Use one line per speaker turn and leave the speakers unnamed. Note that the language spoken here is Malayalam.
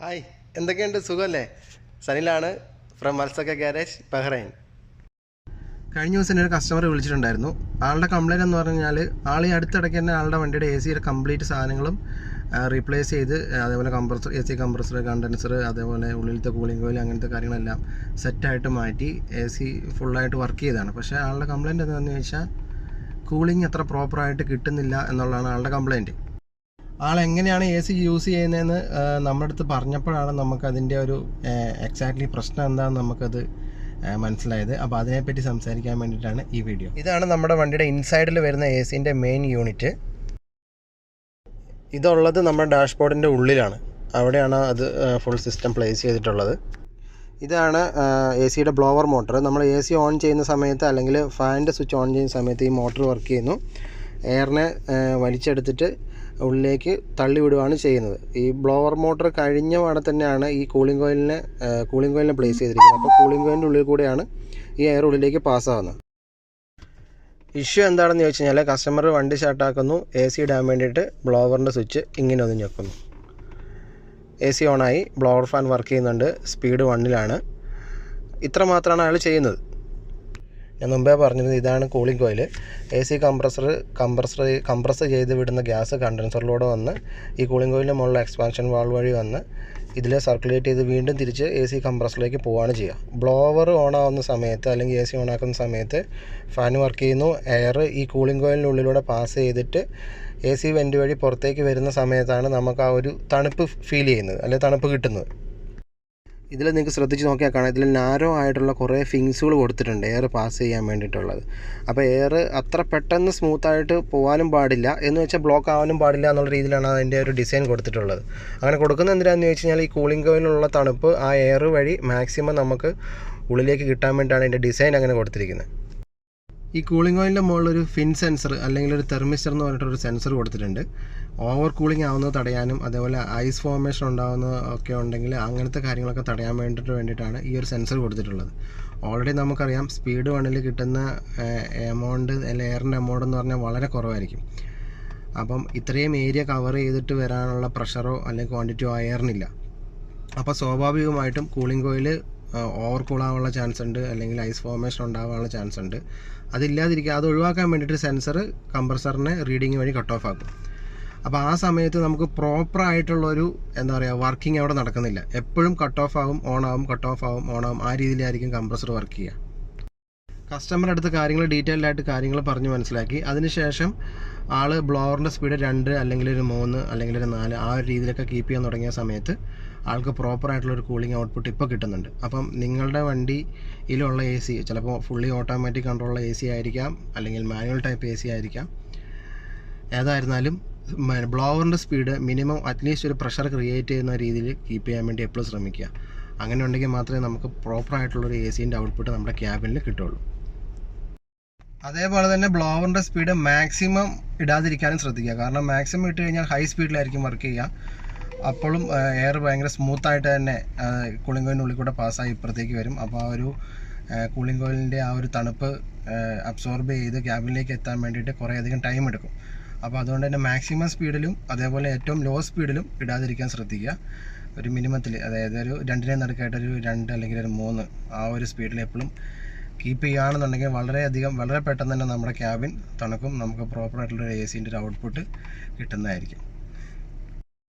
ഹായ് എന്തൊക്കെയുണ്ട്? സുഖമല്ലേ? സനിലാണ് ഫ്രം മത്സക്ക ഗാരേജ് ബഹ്റൈൻ കഴിഞ്ഞ ദിവസം ഒരു കസ്റ്റമർ വിളിച്ചിട്ടുണ്ടായിരുന്നു. ആളുടെ കംപ്ലയിന്റ് എന്ന് പറഞ്ഞാൽ ആൾ ഈ അടുത്തിടയ്ക്ക് തന്നെ ആളുടെ വണ്ടിയുടെ എ സിയുടെ കംപ്ലീറ്റ് സാധനങ്ങളും റീപ്ലേസ് ചെയ്ത് അതേപോലെ compressor A C compressor condenser അതേപോലെ ഉള്ളിലത്തെ കൂളിംഗ് കോയിൽ അങ്ങനത്തെ കാര്യങ്ങളെല്ലാം സെറ്റായിട്ട് മാറ്റി എ സി ഫുള്ളായിട്ട് വർക്ക് ചെയ്തതാണ്. പക്ഷേ ആളുടെ കംപ്ലയിന്റ് എന്താണെന്ന് ചോദിച്ചാൽ കൂളിംഗ് അത്ര പ്രോപ്പറായിട്ട് കിട്ടുന്നില്ല എന്നുള്ളതാണ് ആളുടെ കംപ്ലൈന്റ് ആൾ എങ്ങനെയാണ് എ സി യൂസ് ചെയ്യുന്നതെന്ന് നമ്മുടെ അടുത്ത് പറഞ്ഞപ്പോഴാണ് നമുക്കതിന്റെ ഒരു എക്സാക്ട്ലി പ്രശ്നം എന്താണെന്ന് നമുക്കത് മനസ്സിലായത്. അപ്പോൾ അതിനെപ്പറ്റി സംസാരിക്കാൻ വേണ്ടിയിട്ടാണ് ഈ വീഡിയോ ഇതാണ് നമ്മുടെ വണ്ടിയുടെ ഇൻസൈഡിൽ വരുന്ന എ സിന്റെ മെയിൻ യൂണിറ്റ് ഇതുള്ളത് നമ്മുടെ ഡാഷ്ബോർഡിന്റെ ഉള്ളിലാണ്. അവിടെയാണ് അത് ഫുൾ സിസ്റ്റം പ്ലേസ് ചെയ്തിട്ടുള്ളത്. ഇതാണ് എ സിയുടെ ബ്ലോവർ മോട്ടർ നമ്മൾ എ സി ഓൺ ചെയ്യുന്ന സമയത്ത് അല്ലെങ്കിൽ ഫാനിന്റെ സ്വിച്ച് ഓൺ ചെയ്യുന്ന സമയത്ത് ഈ മോട്ടർ വർക്ക് ചെയ്യുന്നു. എയറിനെ വലിച്ചെടുത്തിട്ട് ഉള്ളിലേക്ക് തള്ളി വിടുകയാണ് ചെയ്യുന്നത്. ഈ ബ്ലോവർ മോട്ടർ കഴിഞ്ഞ പാടെ തന്നെയാണ് ഈ കൂളിംഗ് കോയിലിനെ കൂളിംഗ് കോയിലിനെ പ്ലേസ് ചെയ്തിരിക്കുന്നത്. അപ്പോൾ കൂളിംഗ് കോയിലിന്റെ ഉള്ളിൽ കൂടെയാണ് ഈ എയർ ഉള്ളിലേക്ക് പാസ്സാവുന്നത് ഇഷ്യൂ എന്താണെന്ന് ചോദിച്ചു കഴിഞ്ഞാൽ കസ്റ്റമർ വണ്ടി സ്റ്റാർട്ടാക്കുന്നു എ സി ഇടാൻ വേണ്ടിയിട്ട് ബ്ലോവറിന്റെ സ്വിച്ച് ഇങ്ങനെ ഒന്ന് ഞെക്കുന്നു. എ സി ഓണായി ബ്ലോവർ ഫാൻ വർക്ക് ചെയ്യുന്നുണ്ട്. സ്പീഡ് വണ്ണിലാണ് ഇത്ര മാത്രമാണ് അയാൾ ചെയ്യുന്നത്. ഞാൻ മുമ്പേ പറഞ്ഞത് ഇതാണ് cooling coil A C compressor compressor compress ചെയ്ത് വിടുന്ന ഗ്യാസ് കണ്ടൻസറിലൂടെ വന്ന് ഈ കൂളിംഗ് കോയിലിന്റെ മുകളിൽ എക്സ്പാൻഷൻ വാൾ വഴി വന്ന് ഇതിൽ സർക്കുലേറ്റ് ചെയ്ത് വീണ്ടും തിരിച്ച് എ സി കംപ്രസറിലേക്ക് പോവുകയാണ് ചെയ്യുക. ബ്ലോവർ ഓൺ ആവുന്ന സമയത്ത് അല്ലെങ്കിൽ എ സി ഓൺ ആക്കുന്ന സമയത്ത് ഫാൻ വർക്ക് ചെയ്യുന്നു. എയർ ഈ കൂളിംഗ് കോയിലിന്റെ ഉള്ളിലൂടെ പാസ് ചെയ്തിട്ട് എ സി വെന്റ് വഴി പുറത്തേക്ക് വരുന്ന സമയത്താണ് നമുക്ക് ആ ഒരു തണുപ്പ് ഫീൽ ചെയ്യുന്നത് അല്ലെങ്കിൽ തണുപ്പ് കിട്ടുന്നത്. ഇതിൽ നിങ്ങൾക്ക് ശ്രദ്ധിച്ച് നോക്കിയാൽ കാണാം. ഇതിൽ നാരോ ആയിട്ടുള്ള കുറേ ഫിങ്സുകൾ കൊടുത്തിട്ടുണ്ട്. എയർ പാസ് ചെയ്യാൻ വേണ്ടിയിട്ടുള്ളത്. അപ്പോൾ എയർ അത്ര പെട്ടെന്ന് സ്മൂത്തായിട്ട് പോകാനും പാടില്ല. എന്ന് വെച്ചാൽ ബ്ലോക്ക് ആവാനും പാടില്ല എന്നുള്ള രീതിയിലാണ് അതിന്റെ ഒരു ഡിസൈൻ കൊടുത്തിട്ടുള്ളത്. അങ്ങനെ കൊടുക്കുന്നത് എന്തിനാണെന്ന് ചോദിച്ചു കഴിഞ്ഞാൽ ഈ കൂളിംഗ് കോയിലുള്ള തണുപ്പ് ആ എയർ വഴി മാക്സിമം നമുക്ക് ഉള്ളിലേക്ക് കിട്ടാൻ വേണ്ടിയിട്ടാണ് അതിന്റെ ഡിസൈൻ അങ്ങനെ കൊടുത്തിരിക്കുന്നത്. ഈ കൂളിംഗ് ഓയിലിന്റെ മുകളിൽ ഒരു ഫിൻ സെൻസർ അല്ലെങ്കിൽ ഒരു തെർമിസ്റ്റർ എന്ന് പറഞ്ഞിട്ടൊരു സെൻസർ കൊടുത്തിട്ടുണ്ട്. ഓവർ കൂളിംഗ് ആവുന്നത് തടയാനും അതേപോലെ ഐസ് ഫോർമേഷൻ ഉണ്ടാകുന്ന ഒക്കെ ഉണ്ടെങ്കിൽ അങ്ങനത്തെ കാര്യങ്ങളൊക്കെ തടയാൻ വേണ്ടിയിട്ട് വേണ്ടിയിട്ടാണ് ഈ ഒരു സെൻസർ കൊടുത്തിട്ടുള്ളത്. ഓൾറെഡി നമുക്കറിയാം സ്പീഡ് വണ്ണിൽ കിട്ടുന്ന എമൗണ്ട് എയറിന്റെ എമൗണ്ട് എന്ന് പറഞ്ഞാൽ വളരെ കുറവായിരിക്കും. അപ്പം ഇത്രയും ഏരിയ കവർ ചെയ്തിട്ട് വരാനുള്ള പ്രഷറോ അല്ലെങ്കിൽ ക്വാണ്ടിറ്റിയോ എയറിനില്ല അപ്പോൾ സ്വാഭാവികമായിട്ടും കൂളിംഗ് കോയിൽ ഓവർ കൂളാവാനുള്ള ചാൻസ് ഉണ്ട് അല്ലെങ്കിൽ ഐസ് ഫോർമേഷൻ ഉണ്ടാകാനുള്ള ചാൻസ് ഉണ്ട്. അതില്ലാതിരിക്കുക അത് ഒഴിവാക്കാൻ വേണ്ടിയിട്ട് സെൻസർ കംപ്രസറിനെ റീഡിങ് വഴി കട്ട് ഓഫ് ആക്കും. അപ്പോൾ ആ സമയത്ത് നമുക്ക് പ്രോപ്പർ ആയിട്ടുള്ളൊരു എന്താ പറയുക വർക്കിംഗ് അവിടെ നടക്കുന്നില്ല. എപ്പോഴും കട്ട് ഓഫ് ആകും ഓൺ ആകും കട്ട് ഓഫ് ആവും ഓൺ ആകും ആ രീതിയിലായിരിക്കും കംപ്രസർ വർക്ക് ചെയ്യുക. കസ്റ്റമർ അടുത്ത് കാര്യങ്ങൾ ഡീറ്റെയിൽഡ് ആയിട്ട് കാര്യങ്ങൾ പറഞ്ഞ് മനസ്സിലാക്കി. അതിനുശേഷം ആൾ ബ്ലോവറിന്റെ സ്പീഡ് രണ്ട് അല്ലെങ്കിൽ ഒരു മൂന്ന് അല്ലെങ്കിൽ ഒരു നാല് ആ ഒരു രീതിയിലൊക്കെ കീപ്പ് ചെയ്യാൻ തുടങ്ങിയ സമയത്ത് ആൾക്ക് പ്രോപ്പർ ആയിട്ടുള്ള ഒരു കൂളിംഗ് ഔട്ട്പുട്ട് ഇപ്പോൾ കിട്ടുന്നുണ്ട്. അപ്പം നിങ്ങളുടെ വണ്ടിയിലുള്ള എ സി ചിലപ്പോൾ ഫുള്ളി ഓട്ടോമാറ്റിക് കൺട്രോളുള്ള എ സി ആയിരിക്കാം അല്ലെങ്കിൽ മാനുവൽ ടൈപ്പ് എ സി ആയിരിക്കാം. ഏതായിരുന്നാലും ബ്ലോവറിന്റെ സ്പീഡ് മിനിമം അറ്റ്ലീസ്റ്റ് ഒരു പ്രഷർ ക്രിയേറ്റ് ചെയ്യുന്ന രീതിയിൽ കീപ്പ് ചെയ്യാൻ വേണ്ടി എപ്പോഴും ശ്രമിക്കുക. അങ്ങനെ ഉണ്ടെങ്കിൽ മാത്രമേ നമുക്ക് പ്രോപ്പർ ആയിട്ടുള്ളൊരു എ സീന്റെ ഔട്ട്പുട്ട് നമ്മുടെ ക്യാബിനിൽ കിട്ടുള്ളൂ അതേപോലെ തന്നെ ബ്ലോവറിന്റെ സ്പീഡ് മാക്സിമം ഇടാതിരിക്കാനും ശ്രദ്ധിക്കുക. കാരണം മാക്സിമം ഇട്ട് കഴിഞ്ഞാൽ ഹൈ സ്പീഡിലായിരിക്കും വർക്ക് ചെയ്യുക. അപ്പോഴും എയർ ഭയങ്കര സ്മൂത്തായിട്ട് തന്നെ കൂളിംഗ് കോയിലിനുള്ളിൽ കൂടെ പാസ്സായി ഇപ്പുറത്തേക്ക് വരും. അപ്പോൾ ആ ഒരു കൂളിംഗ് കോയിലിന്റെ ആ ഒരു തണുപ്പ് അബ്സോർബ് ചെയ്ത് ക്യാബിനിലേക്ക് എത്താൻ വേണ്ടിയിട്ട് കുറേയധികം ടൈം എടുക്കും. അപ്പോൾ അതുകൊണ്ട് തന്നെ മാക്സിമം സ്പീഡിലും അതേപോലെ ഏറ്റവും ലോ സ്പീഡിലും ഇടാതിരിക്കാൻ ശ്രദ്ധിക്കുക. ഒരു മിനിമത്തിൽ അതായത് ഒരു രണ്ടിനെ നടക്കായിട്ടൊരു രണ്ട് അല്ലെങ്കിൽ ഒരു മൂന്ന് ആ ഒരു സ്പീഡിൽ എപ്പോഴും കീപ്പ് ചെയ്യുകയാണെന്നുണ്ടെങ്കിൽ വളരെയധികം വളരെ പെട്ടെന്ന് തന്നെ നമ്മുടെ ക്യാബിൻ തണുക്കും. നമുക്ക് പ്രോപ്പറായിട്ടുള്ള എ സിന്റെ ഒരു ഔട്ട്പുട്ട് കിട്ടുന്നതായിരിക്കും.